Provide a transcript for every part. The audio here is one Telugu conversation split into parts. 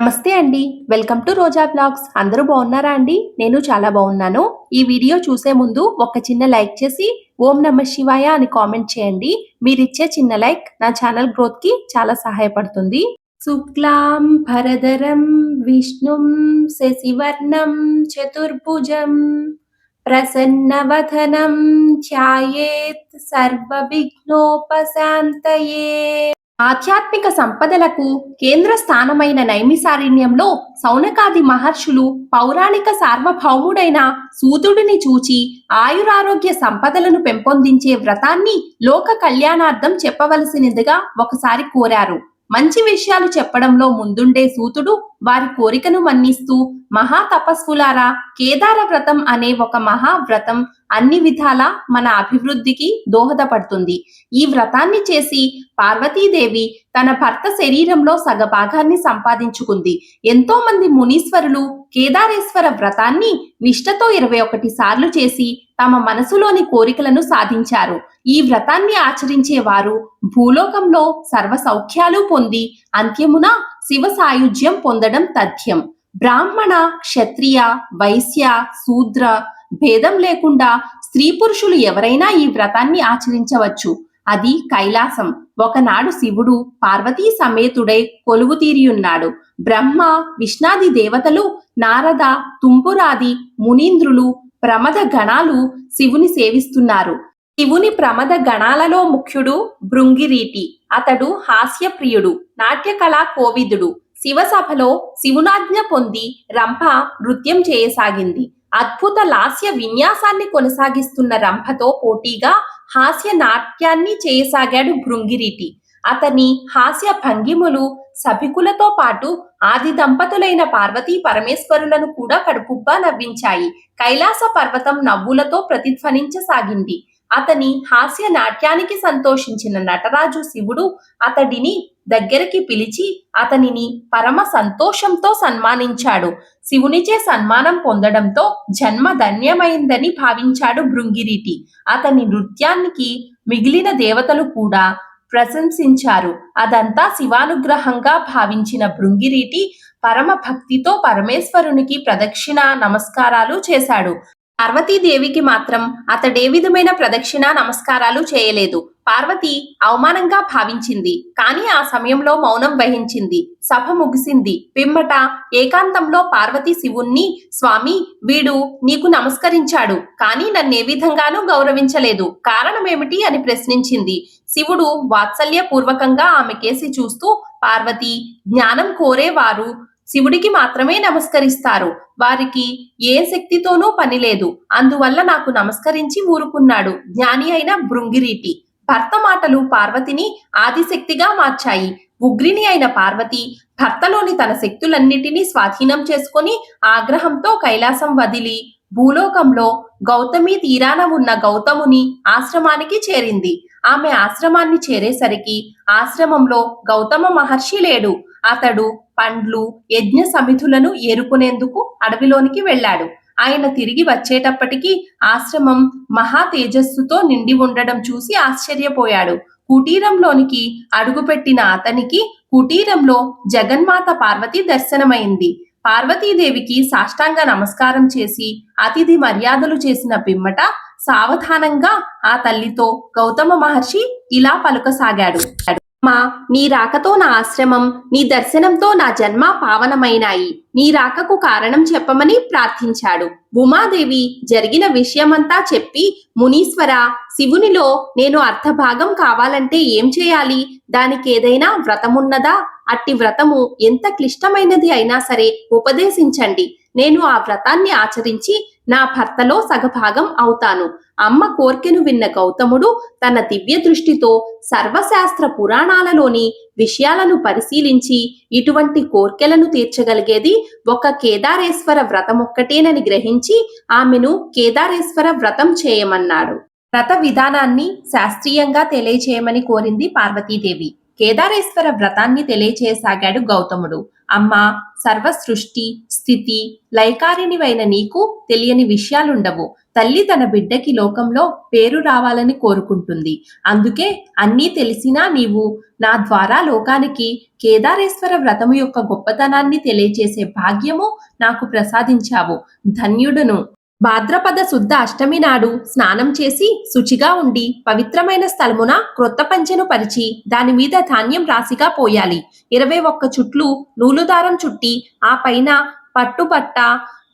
నమస్తే అండి. Welcome to Roja blogs. అందరూ బాగున్నారా అండి? నేను చాలా బాగున్నాను. ఈ వీడియో చూసే ముందు ఒక చిన్న లైక్ చేసి ఓం నమ శివాయ అని కామెంట్ చేయండి. మీరిచ్చే చిన్న లైక్ నా ఛానల్ గ్రోత్కి చాలా సహాయపడుతుంది. శుక్లాం భరధరం విష్ణుం శశివర్ణం చతుర్భుజం ప్రసన్నవధనం ధ్యాయేత్ సర్వవిఘ్నోపశాంతయే. ఆధ్యాత్మిక సంపదలకు కేంద్ర స్థానమైన నైమిసారణ్యంలో సౌనకాది మహర్షులు పౌరాణిక సార్వభౌముడైన సూతుడిని చూచి ఆయురారోగ్య సంపదలను పెంపొందించే వ్రతాన్ని లోక కళ్యాణార్థం చెప్పవలసినదిగా ఒకసారి కోరారు. మంచి విషయాలు చెప్పడంలో ముందుండే సూతుడు వారి కోరికను మన్నిస్తూ మహా తపస్సులారా కేదార వ్రతం అనే ఒక మహా వ్రతం అన్ని విధాలా మన అభివృద్ధికి దోహదపడుతుంది. ఈ వ్రతాన్ని చేసి పార్వతీదేవి తన భర్త శరీరంలో సగభాగాన్ని సంపాదించుకుంది. ఎంతో మంది మునీశ్వరులు కేదారేశ్వర వ్రతాన్ని నిష్ఠతో ఇరవై ఒకటి సార్లు చేసి తమ మనసులోని కోరికలను సాధించారు. ఈ వ్రతాన్ని ఆచరించే వారు భూలోకంలో సర్వ సౌఖ్యాలు పొంది అంత్యమున శివ సాయుధ్యం పొందడం తథ్యం. బ్రాహ్మణ క్షత్రియ వైశ్య శూద్ర భేదం లేకుండా స్త్రీ పురుషులు ఎవరైనా ఈ వ్రతాన్ని ఆచరించవచ్చు. అది కైలాసం. ఒకనాడు శివుడు పార్వతీ సమేతుడై కొలువు తీరియున్నాడు. బ్రహ్మ విష్ణాది దేవతలు నారద తుంపురాది మునీంద్రులు ప్రమద గణాలు శివుని సేవిస్తున్నారు. శివుని ప్రమద గణాలలో ముఖ్యుడు భృంగిరీటి. అతడు హాస్యప్రియుడు నాట్యకళా కోవిదుడు. శివసభలో శివునాజ్ఞ పొంది రంభ నృత్యం చేయసాగింది. అద్భుత లాస్య విన్యాసాన్ని కొనసాగిస్తున్న రంభతో పోటీగా హాస్య నాట్యాన్ని చేయసాగాడు భృంగిరీటి. అతని హాస్య భంగిములు సభికులతో పాటు ఆది దంపతులైన పార్వతీ పరమేశ్వరులను కూడా కడుపుబ్బా నవ్వించాయి. కైలాస పర్వతం నవ్వులతో ప్రతిధ్వనించసాగింది. అతని హాస్య నాట్యానికి సంతోషించిన నటరాజు శివుడు అతడిని దగ్గరికి పిలిచి అతనిని పరమ సంతోషంతో సన్మానించాడు. శివునిచే సన్మానం పొందడంతో జన్మ ధన్యమైందని భావించాడు భృంగిరీటి. అతని నృత్యానికి మిగిలిన దేవతలు కూడా ప్రశంసించారు. అదంతా శివానుగ్రహంగా భావించిన భృంగిరీటి పరమ భక్తితో పరమేశ్వరునికి ప్రదక్షిణ నమస్కారాలు చేశాడు. పార్వతీదేవికి మాత్రం అతడే విధమైన ప్రదక్షిణ నమస్కారాలు చేయలేదు. పార్వతి అవమానంగా భావించింది. కానీ ఆ సమయంలో మౌనం వహించింది. సభ ముగిసింది. పిమ్మట ఏకాంతంలో పార్వతి శివుణ్ణి స్వామి వీడు నీకు నమస్కరించాడు. కానీ నన్నే విధంగానూ గౌరవించలేదు. కారణమేమిటి? అని ప్రశ్నించింది. శివుడు వాత్సల్యపూర్వకంగా ఆమె కేసి చూస్తూ పార్వతి జ్ఞానం కోరేవారు శివుడికి మాత్రమే నమస్కరిస్తారు. వారికి ఏ శక్తితోనూ పని లేదు అందువల్ల నాకు నమస్కరించి ఊరుకున్నాడు. జ్ఞాని అయిన భృంగిరీటి. భర్త మాటలు పార్వతిని ఆదిశక్తిగా మార్చాయి. ఉగ్రిని అయిన పార్వతి భర్తలోని తన శక్తులన్నిటినీ స్వాధీనం చేసుకొని ఆగ్రహంతో కైలాసం వదిలి భూలోకంలో గౌతమి తీరాన ఉన్న గౌతముని ఆశ్రమానికి చేరింది. ఆమె ఆశ్రమాన్ని చేరేసరికి ఆశ్రమంలో గౌతమ మహర్షి లేడు. అతడు పండ్లు యజ్ఞ సమిధులను ఏరుకునేందుకు అడవిలోనికి వెళ్ళాడు. ఆయన తిరిగి వచ్చేటప్పటికి ఆశ్రమం మహా తేజస్సుతో నిండి ఉండడం చూసి ఆశ్చర్యపోయాడు. కుటీరంలోనికి అడుగుపెట్టిన అతనికి కుటీరంలో జగన్మాత పార్వతి దర్శనమైంది. పార్వతీదేవికి సాష్టాంగ నమస్కారం చేసి అతిథి మర్యాదలు చేసిన పిమ్మట సావధానంగా ఆ తల్లితో గౌతమ మహర్షి ఇలా పలుకసాగాడు. మా నీ రాకతో నా ఆశ్రమం నీ దర్శనంతో నా జన్మ పావనమైనాయి. నీ రాకకు కారణం చెప్పమని ప్రార్థించాడు. ఉమాదేవి జరిగిన విషయమంతా చెప్పి మునీశ్వర శివునిలో నేను అర్థభాగం కావాలంటే ఏం చేయాలి? దానికి ఏదైనా వ్రతమున్నదా? అట్టి వ్రతము ఎంత క్లిష్టమైనది అయినా సరే ఉపదేశించండి. నేను ఆ వ్రతాన్ని ఆచరించి నా భర్తలో సగభాగం అవుతాను. అమ్మ కోర్కెను విన్న గౌతముడు తన దివ్య దృష్టితో సర్వశాస్త్ర పురాణాలలోని విషయాలను పరిశీలించి ఇటువంటి కోర్కెలను తీర్చగలిగేది ఒక కేదారేశ్వర వ్రతమొక్కటేనని గ్రహించి ఆమెను కేదారేశ్వర వ్రతం చేయమన్నాడు. వ్రత విధానాన్ని శాస్త్రీయంగా తెలియచేయమని కోరింది పార్వతీదేవి. కేదారేశ్వర వ్రతాన్ని తెలియచేయసాగాడు గౌతముడు. అమ్మా సర్వ సృష్టి స్థితి లయకారినివైన నీకు తెలియని విషయాలుండవు. తల్లి తన బిడ్డకి లోకంలో పేరు రావాలని కోరుకుంటుంది. అందుకే అన్నీ తెలిసినా నీవు నా ద్వారా లోకానికి కేదారేశ్వర వ్రతము యొక్క గొప్పతనాన్ని తెలియజేసే భాగ్యము నాకు ప్రసాదించావు. ధన్యుడను. భాద్రపద శుద్ధ అష్టమి నాడు స్నానం చేసి శుచిగా ఉండి పవిత్రమైన స్థలమున క్రొత్త పంచెను పరిచి దాని మీద ధాన్యం రాశిగా పోయాలి. ఇరవై ఒక్క చుట్లు నూలుదారం చుట్టి ఆ పైన పట్టుబట్ట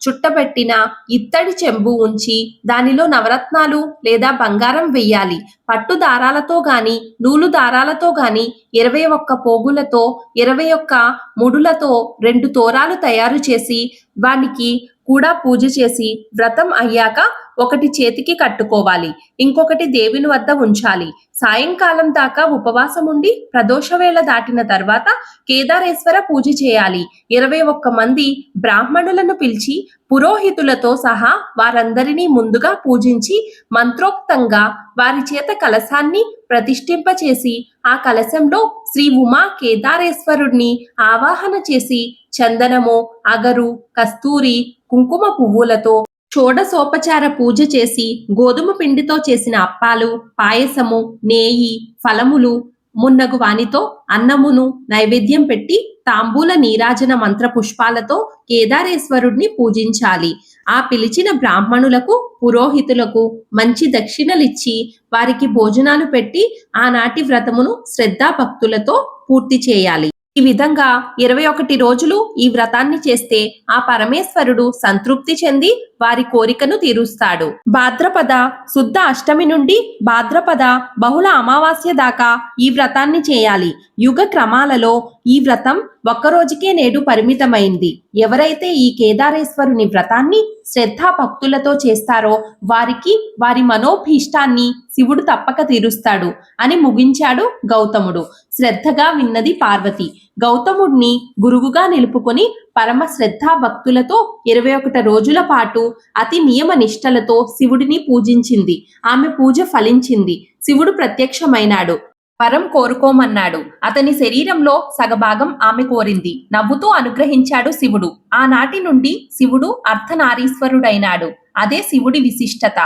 చుట్టబెట్టిన ఇత్తడి చెంబు ఉంచి దానిలో నవరత్నాలు లేదా బంగారం వెయ్యాలి. పట్టు దారాలతో గాని నూలు దారాలతో గాని ఇరవై ఒక్క పోగులతో ఇరవై ఒక్క ముడులతో రెండు తోరాలు తయారు చేసి వానికి కూడా పూజ చేసి వ్రతం అయ్యాక ఒకటి చేతికి కట్టుకోవాలి. ఇంకొకటి దేవుని వద్ద ఉంచాలి. సాయంకాలం దాకా ఉపవాసం ఉండి ప్రదోష వేళ దాటిన తర్వాత కేదారేశ్వర పూజ చేయాలి. ఇరవై ఒక్క మంది బ్రాహ్మణులను పిలిచి పురోహితులతో సహా వారందరినీ ముందుగా పూజించి మంత్రోక్తంగా వారి చేత కలశాన్ని ప్రతిష్ఠింపచేసి ఆ కలశంలో శ్రీ ఉమా కేదారేశ్వరుణ్ణి ఆవాహన చేసి చందనము అగరు కస్తూరి కుంకుమ పువ్వులతో షోడసోపచార పూజ చేసి గోధుమ పిండితో చేసిన అప్పాలు పాయసము నేయి ఫలములు మున్నగు వానితో అన్నమును నైవేద్యం పెట్టి తాంబూల నీరాజన మంత్ర పుష్పాలతో కేదారేశ్వరుడిని పూజించాలి. ఆ పిలిచిన బ్రాహ్మణులకు పురోహితులకు మంచి దక్షిణలిచ్చి వారికి భోజనాలు పెట్టి ఆనాటి వ్రతమును శ్రద్ధాభక్తులతో పూర్తి చేయాలి. ఈ విధంగా ఇరవై ఒకటి రోజులు ఈ వ్రతాన్ని చేస్తే ఆ పరమేశ్వరుడు సంతృప్తి చెంది వారి కోరికను తీరుస్తాడు. భాద్రపద శుద్ధ అష్టమి నుండి భాద్రపద బహుళ అమావాస్య దాకా ఈ వ్రతాన్ని చేయాలి. యుగ క్రమాలలో ఈ వ్రతం ఒక్కరోజుకే నేడు పరిమితమైంది. ఎవరైతే ఈ కేదారేశ్వరుని వ్రతాన్ని శ్రద్ధా భక్తులతో చేస్తారో వారికి వారి మనోభీష్టాన్ని శివుడు తప్పక తీరుస్తాడు అని ముగించాడు గౌతముడు. శ్రద్ధగా విన్నది పార్వతి. గౌతముడిని గురువుగా నిలుపుకొని పరమ శ్రద్ధా భక్తులతో ఇరవై ఒకటి రోజుల పాటు అతి నియమ నిష్టలతో శివుడిని పూజించింది. ఆమె పూజ ఫలించింది. శివుడు ప్రత్యక్షమైనాడు. వరం కోరుకోమన్నాడు. అతని శరీరంలో సగభాగం ఆమె కోరింది. నవ్వుతూ అనుగ్రహించాడు శివుడు. ఆనాటి నుండి శివుడు అర్ధనారీశ్వరుడైనాడు. అదే శివుడి విశిష్టత.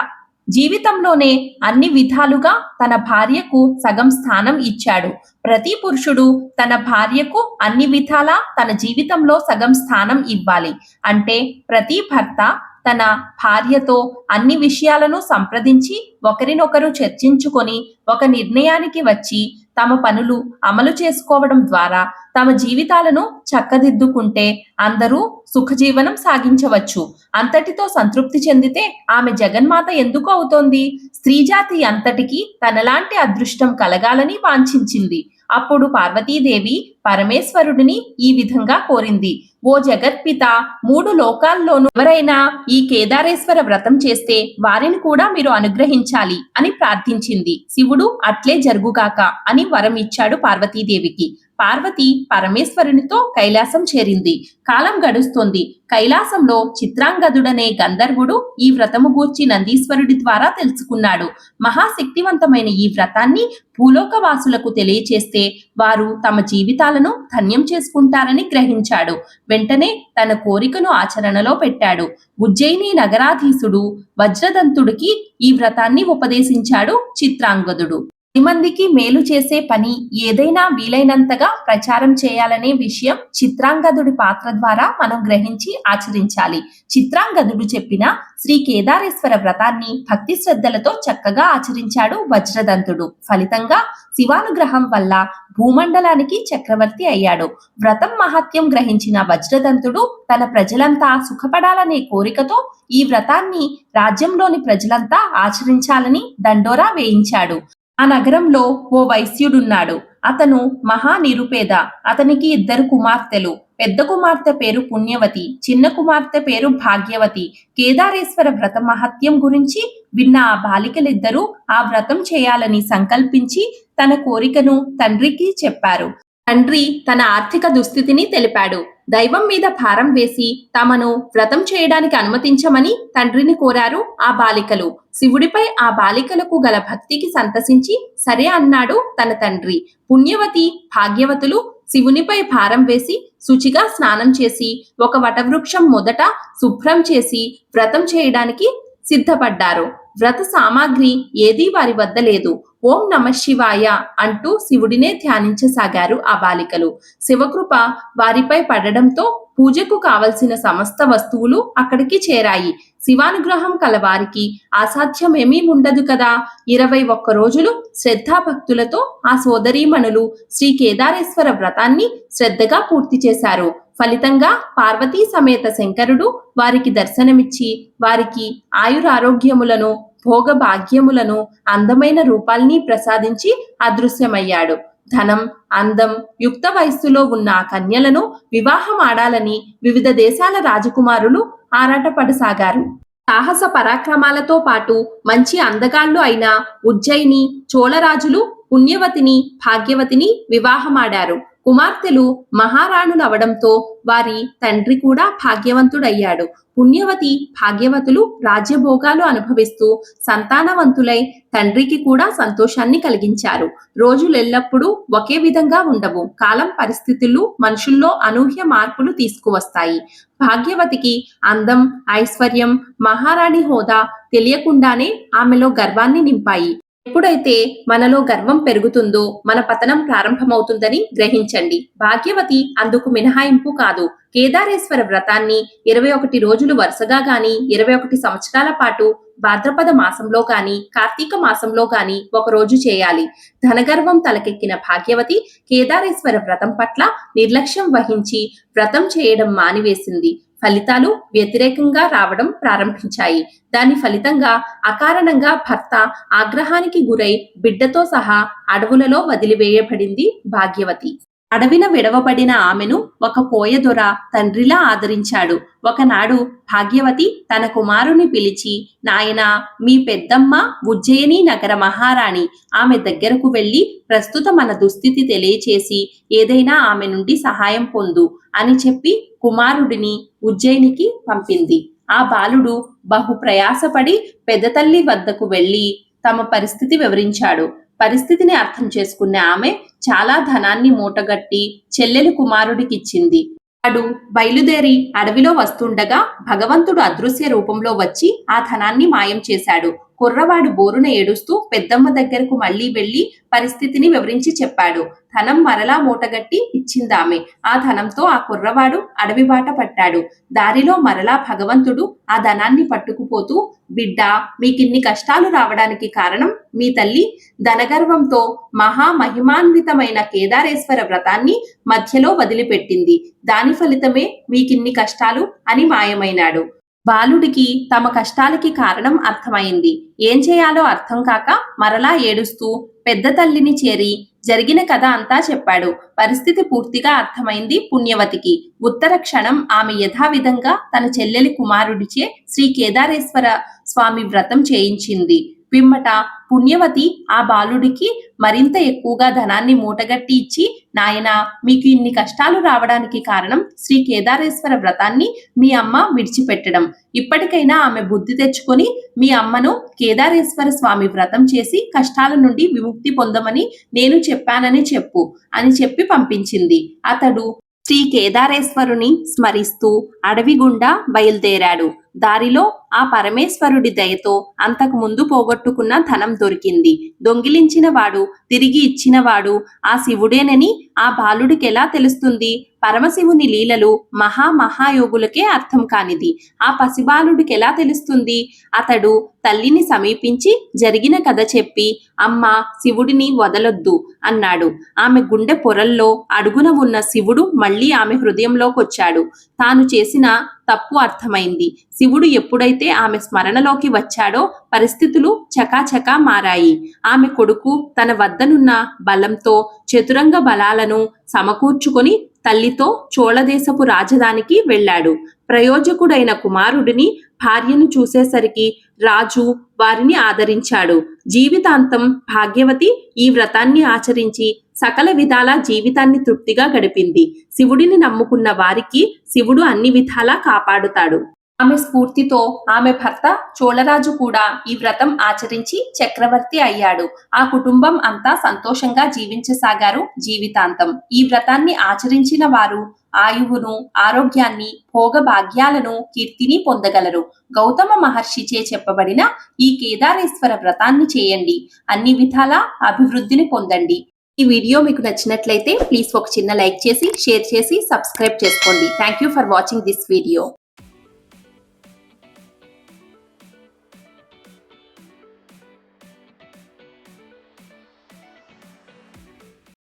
జీవితంలోనే అన్ని విధాలుగా తన భార్యకు సగం స్థానం ఇచ్చాడు. ప్రతి పురుషుడు తన భార్యకు అన్ని విధాలా తన జీవితంలో సగం స్థానం ఇవ్వాలి. అంటే ప్రతి భర్త తన భార్యతో అన్ని విషయాలను సంప్రదించి ఒకరినొకరు చర్చించుకొని ఒక నిర్ణయానికి వచ్చి తమ పనులు అమలు చేసుకోవడం ద్వారా తమ జీవితాలను చక్కదిద్దుకుంటే అందరూ సుఖజీవనం సాగించవచ్చు. అంతటితో సంతృప్తి చెందితే ఆమె జగన్మాత ఎందుకు అవుతోంది? స్త్రీజాతి అంతటికి తనలాంటి అదృష్టం కలగాలని వాంఛించింది. అప్పుడు పార్వతీదేవి పరమేశ్వరుడిని ఈ విధంగా కోరింది. ఓ జగత్పిత మూడు లోకాల్లోనూ ఎవరైనా ఈ కేదారేశ్వర వ్రతం చేస్తే వారిని కూడా మీరు అనుగ్రహించాలి అని ప్రార్థించింది. శివుడు అట్లే జరుగుగాక అని వరం ఇచ్చాడు పార్వతీదేవికి. పార్వతి పరమేశ్వరునితో కైలాసం చేరింది. కాలం గడుస్తోంది. కైలాసంలో చిత్రాంగదుడనే గంధర్వుడు ఈ వ్రతము గూర్చి నందీశ్వరుడి ద్వారా తెలుసుకున్నాడు. మహాశక్తివంతమైన ఈ వ్రతాన్ని భూలోకవాసులకు తెలియచేస్తే వారు తమ జీవితాలను ధన్యం చేసుకుంటారని గ్రహించాడు. వెంటనే తన కోరికను ఆచరణలో పెట్టాడు. ఉజ్జయిని నగరాధీశుడు వజ్రదంతుడికి ఈ వ్రతాన్ని ఉపదేశించాడు చిత్రాంగదుడు. పది మందికి మేలు చేసే పని ఏదైనా వీలైనంతగా ప్రచారం చేయాలనే విషయం చిత్రాంగదుడి పాత్ర ద్వారా మనం గ్రహించి ఆచరించాలి. చిత్రాంగదుడు చెప్పిన శ్రీ కేదారేశ్వర వ్రతాన్ని భక్తి శ్రద్ధలతో చక్కగా ఆచరించాడు వజ్రదంతుడు. ఫలితంగా శివానుగ్రహం వల్ల భూమండలానికి చక్రవర్తి అయ్యాడు. వ్రతం మహత్యం గ్రహించిన వజ్రదంతుడు తన ప్రజలంతా సుఖపడాలనే కోరికతో ఈ వ్రతాన్ని రాజ్యంలోని ప్రజలంతా ఆచరించాలని దండోరా వేయించాడు. ఆ నగరంలో ఓ వైశ్యుడున్నాడు. అతను మహా నిరుపేద అతనికి ఇద్దరు కుమార్తెలు. పెద్ద కుమార్తె పేరు పుణ్యవతి. చిన్న కుమార్తె పేరు భాగ్యవతి. కేదారేశ్వర వ్రత మహత్యం గురించి విన్న ఆ బాలికలిద్దరూ ఆ వ్రతం చేయాలని సంకల్పించి తన కోరికను తండ్రికి చెప్పారు. తండ్రి తన ఆర్థిక దుస్థితిని తెలిపాడు. దైవం మీద భారం వేసి తమను వ్రతం చేయడానికి అనుమతించమని తండ్రిని కోరారు ఆ బాలికలు. శివుడిపై ఆ బాలికలకు గల భక్తికి సంతసించి సరే అన్నాడు తన తండ్రి. పుణ్యవతి భాగ్యవతులు శివునిపై భారం వేసి శుచిగా స్నానం చేసి ఒక వటవృక్షం మొదట శుభ్రం చేసి వ్రతం చేయడానికి సిద్ధపడ్డారు. వ్రత సామాగ్రి ఏదీ వారి వద్ద లేదు. ఓం నమ శివాయ అంటూ శివుడినే ధ్యానించసాగారు ఆ బాలికలు. శివకృప వారిపై పడడంతో పూజకు కావలసిన సమస్త వస్తువులు అక్కడికి చేరాయి. శివానుగ్రహం కలవారికి అసాధ్యమేమీ ఉండదు కదా. ఇరవై ఒక్క రోజులు శ్రద్ధాభక్తులతో ఆ సోదరీమణులు శ్రీ కేదారేశ్వర వ్రతాన్ని శ్రద్ధగా పూర్తి చేశారు. ఫలితంగా పార్వతీ సమేత శంకరుడు వారికి దర్శనమిచ్చి వారికి ఆయురారోగ్యములను భోగభాగ్యములను అందమైన రూపాల్ని ప్రసాదించి అదృశ్యమయ్యాడు. ధనం అందం యుక్త వయస్సులో ఉన్న ఆ కన్యలను వివాహం ఆడాలని వివిధ దేశాల రాజకుమారులు ఆరాటపడసాగారు. సాహస పరాక్రమాలతో పాటు మంచి అందగాళ్ళు అయిన ఉజ్జయిని చోళరాజులు పుణ్యవతిని భాగ్యవతిని వివాహమాడారు. కుమార్తెలు మహారాణులవడంతో వారి తండ్రి కూడా భాగ్యవంతుడయ్యాడు. పుణ్యవతి భాగ్యవతులు రాజ్యభోగాలు అనుభవిస్తూ సంతానవంతులై తండ్రికి కూడా సంతోషాన్ని కలిగించారు. రోజులెల్లప్పుడూ ఒకే విధంగా ఉండవు. కాలం పరిస్థితులు మనుషుల్లో అనూహ్య మార్పులు తీసుకువస్తాయి. భాగ్యవతికి అందం ఐశ్వర్యం మహారాణి హోదా తెలియకుండానే ఆమెలో గర్వాన్ని నింపాయి. ఎప్పుడైతే మనలో గర్వం పెరుగుతుందో మన పతనం ప్రారంభమవుతుందని గ్రహించండి. భాగ్యవతి అందుకు మినహాయింపు కాదు. కేదారేశ్వర వ్రతాన్ని ఇరవై ఒకటి రోజులు వరుసగా గాని ఇరవై ఒకటి సంవత్సరాల పాటు భాద్రపద మాసంలో గాని కార్తీక మాసంలో గాని ఒక రోజు చేయాలి. ధనగర్వం తలకెక్కిన భాగ్యవతి కేదారేశ్వర వ్రతం పట్ల నిర్లక్ష్యం వహించి వ్రతం చేయడం మానివేసింది. ఫలితాలు వ్యతిరేకంగా రావడం ప్రారంభించాయి. దాని ఫలితంగా అకారణంగా భర్త ఆగ్రహానికి గురై బిడ్డతో సహా అడవులలో వదిలివేయబడింది భాగ్యవతి. అడవిన విడవబడిన ఆమెను ఒక పోయదొర తండ్రిలా ఆదరించాడు. ఒకనాడు భాగ్యవతి తన కుమారుని పిలిచి నాయనా మీ పెద్దమ్మ ఉజ్జయిని నగర మహారాణి. ఆమె దగ్గరకు వెళ్ళి ప్రస్తుత మన దుస్థితి తెలియచేసి ఏదైనా ఆమె నుండి సహాయం పొందు అని చెప్పి కుమారుడిని ఉజ్జయినికి పంపింది. ఆ బాలుడు బహు ప్రయాసపడి పెద్దతల్లి వద్దకు వెళ్ళి తమ పరిస్థితి వివరించాడు. పరిస్థితిని అర్థం చేసుకున్న ఆమె చాలా ధనాన్ని మూటగట్టి చెల్లెలు కుమారుడికిచ్చింది. వాడు బయలుదేరి అడవిలో వస్తుండగా భగవంతుడు అదృశ్య రూపంలో వచ్చి ఆ ధనాన్ని మాయం చేశాడు. కుర్రవాడు బోరున ఏడుస్తూ పెద్దమ్మ దగ్గరకు మళ్ళీ వెళ్ళి పరిస్థితిని వివరించి చెప్పాడు. ధనం మరలా మూటగట్టి ఇచ్చిందామె. ఆ ధనంతో ఆ కుర్రవాడు అడవి బాట పట్టాడు. దారిలో మరలా భగవంతుడు ఆ ధనాన్ని పట్టుకుపోతూ బిడ్డ మీకిన్ని కష్టాలు రావడానికి కారణం మీ తల్లి. ధనగర్వంతో మహామహిమాన్వితమైన కేదారేశ్వర వ్రతాన్ని మధ్యలో వదిలిపెట్టింది. దాని ఫలితమే మీకిన్ని కష్టాలు అని మాయమైనాడు. బాలుడికి తమ కష్టాలకి కారణం అర్థమైంది. ఏం చేయాలో అర్థం కాక మరలా ఏడుస్తూ పెద్ద తల్లిని చేరి జరిగిన కథ అంతా చెప్పాడు. పరిస్థితి పూర్తిగా అర్థమైంది పుణ్యవతికి. ఉత్తర క్షణం ఆమె యథావిధంగా తన చెల్లెలి కుమారుడిచే శ్రీ కేదారేశ్వర స్వామి వ్రతం చేయించింది. పిమ్మట పుణ్యవతి ఆ బాలుడికి మరింత ఎక్కువగా ధనాన్ని మూటగట్టి ఇచ్చి నాయనా మీకు ఇన్ని కష్టాలు రావడానికి కారణం శ్రీ కేదారేశ్వర వ్రతాన్ని మీ అమ్మ విడిచిపెట్టడం. ఇప్పటికైనా ఆమె బుద్ధి తెచ్చుకొని మీ అమ్మను కేదారేశ్వర స్వామి వ్రతం చేసి కష్టాల నుండి విముక్తి పొందమని నేను చెప్పానని చెప్పు అని చెప్పి పంపించింది. అతడు శ్రీ కేదారేశ్వరుని స్మరిస్తూ అడవి గుండా బయలుదేరాడు. దారిలో ఆ పరమేశ్వరుడి దయతో అంతకు ముందు పోగొట్టుకున్న ధనం దొరికింది. దొంగిలించిన వాడు తిరిగి ఇచ్చినవాడు ఆ శివుడేనని ఆ బాలుడికి ఎలా తెలుస్తుంది? పరమశివుని లీలలు మహా మహాయోగులకే అర్థం కానిది. ఆ పసిబాలుడికి ఎలా తెలుస్తుంది? అతడు తల్లిని సమీపించి జరిగిన కథ చెప్పి అమ్మ శివుడిని వదలొద్దు అన్నాడు. ఆమె గుండె పొరల్లో అడుగున ఉన్న శివుడు మళ్ళీ ఆమె హృదయంలోకొచ్చాడు. తాను చేసిన తప్పు అర్థమైంది. శివుడు ఎప్పుడైతే ఆమె స్మరణలోకి వచ్చాడో పరిస్థితులు చకాచకా మారాయి. ఆమె కొడుకు తన వద్దనున్న బలంతో చతురంగ బలాలను సమకూర్చుకొని తల్లితో చోళదేశపు రాజధానికి వెళ్ళాడు. ప్రయోజకుడైన కుమారుడిని భార్యను చూసేసరికి రాజు వారిని ఆదరించాడు. జీవితాంతం భాగ్యవతి ఈ వ్రతాన్ని ఆచరించి సకల విధాల జీవితాన్ని తృప్తిగా గడిపింది. శివుడిని నమ్ముకున్న వారికి శివుడు అన్ని విధాలా కాపాడుతాడు. ఆమె స్ఫూర్తితో ఆమె భర్త చోళరాజు కూడా ఈ వ్రతం ఆచరించి చక్రవర్తి అయ్యాడు. ఆ కుటుంబం అంతా సంతోషంగా జీవించసాగారు జీవితాంతం. ఈ వ్రతాన్ని ఆచరించిన వారు ఆయువును ఆరోగ్యాన్ని భోగ భాగ్యాలను కీర్తిని పొందగలరు. గౌతమ మహర్షిచే చెప్పబడిన ఈ కేదారేశ్వర వ్రతాన్ని చేయండి. అన్ని విధాలా అభివృద్ధిని పొందండి. ఈ వీడియో మీకు నచ్చినట్లయితే ప్లీజ్ ఒక చిన్న లైక్ చేసి షేర్ చేసి సబ్స్క్రైబ్ చేసుకోండి. Thank you for watching this video